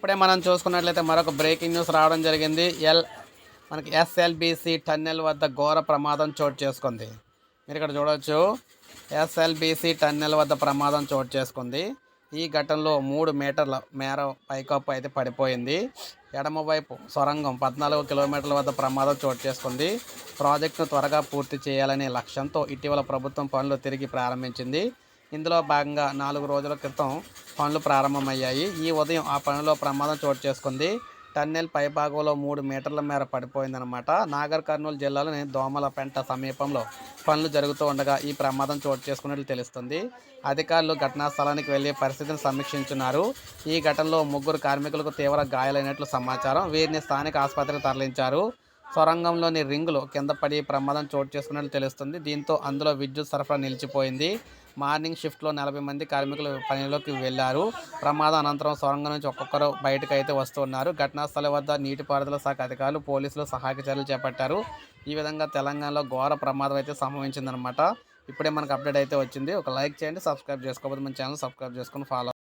ఇప్పుడే మనం చూసుకున్నట్లయితే మరొక బ్రేకింగ్ న్యూస్ రావడం జరిగింది. ఎల్ మనకి ఎస్ఎల్బిసి టన్నెల్ వద్ద ఘోర ప్రమాదం చోటు చేసుకుంది. మీరు ఇక్కడ చూడవచ్చు ఎస్ఎల్బిసి టన్నెల్ వద్ద ప్రమాదం చోటు చేసుకుంది. ఈ ఘటనలో మూడు మీటర్ల మేర పైకప్పు అయితే పడిపోయింది. ఎడమవైపు సొరంగం పద్నాలుగు కిలోమీటర్ల వద్ద ప్రమాదం చోటు చేసుకుంది. ప్రాజెక్టును త్వరగా పూర్తి చేయాలనే లక్ష్యంతో ఇటీవల ప్రభుత్వం పనులు తిరిగి ప్రారంభించింది. ఇందులో భాగంగా నాలుగు రోజుల క్రితం పనులు ప్రారంభమయ్యాయి. ఈ ఉదయం ఆ పనిలో ప్రమాదం చోటు చేసుకుంది. టన్నెల్ పైభాగంలో మూడు మీటర్ల మేర పడిపోయిందనమాట నాగర్ కర్నూలు జిల్లాలోని దోమలపెంట సమీపంలో పనులు జరుగుతూ ఉండగా ఈ ప్రమాదం చోటు చేసుకున్నట్లు తెలుస్తుంది. అధికారులు ఘటనా స్థలానికి వెళ్ళి పరిస్థితిని సమీక్షించున్నారు. ఈ ఘటనలో ముగ్గురు కార్మికులకు తీవ్ర గాయాలైనట్లు సమాచారం. వీరిని స్థానిక ఆసుపత్రికి తరలించారు. సొరంగంలోని రింగులు కింద పడి ప్రమాదం చోటు చేసుకున్నట్లు తెలుస్తుంది. దీంతో అందులో విద్యుత్ సరఫరా నిలిచిపోయింది. మార్నింగ్ షిఫ్ట్లో నలభై మంది కార్మికులు పనిలోకి వెళ్ళారు ప్రమాదం అనంతరం సొరంగం నుంచి ఒక్కొక్కరు బయటకు అయితే వస్తున్నారు ఘటనా స్థలం వద్ద నీటిపారుదల శాఖ అధికారులు పోలీసులు సహాయక చర్యలు చేపట్టారు. ఈ విధంగా తెలంగాణలో ఘోర ప్రమాదం అయితే సంభవించిందనమాట ఇప్పుడే మనకు అప్డేట్ అయితే వచ్చింది. ఒక లైక్ చేయండి సబ్స్క్రైబ్ చేసుకోకపోతే మన ఛానల్ సబ్స్క్రైబ్ చేసుకొని ఫాలో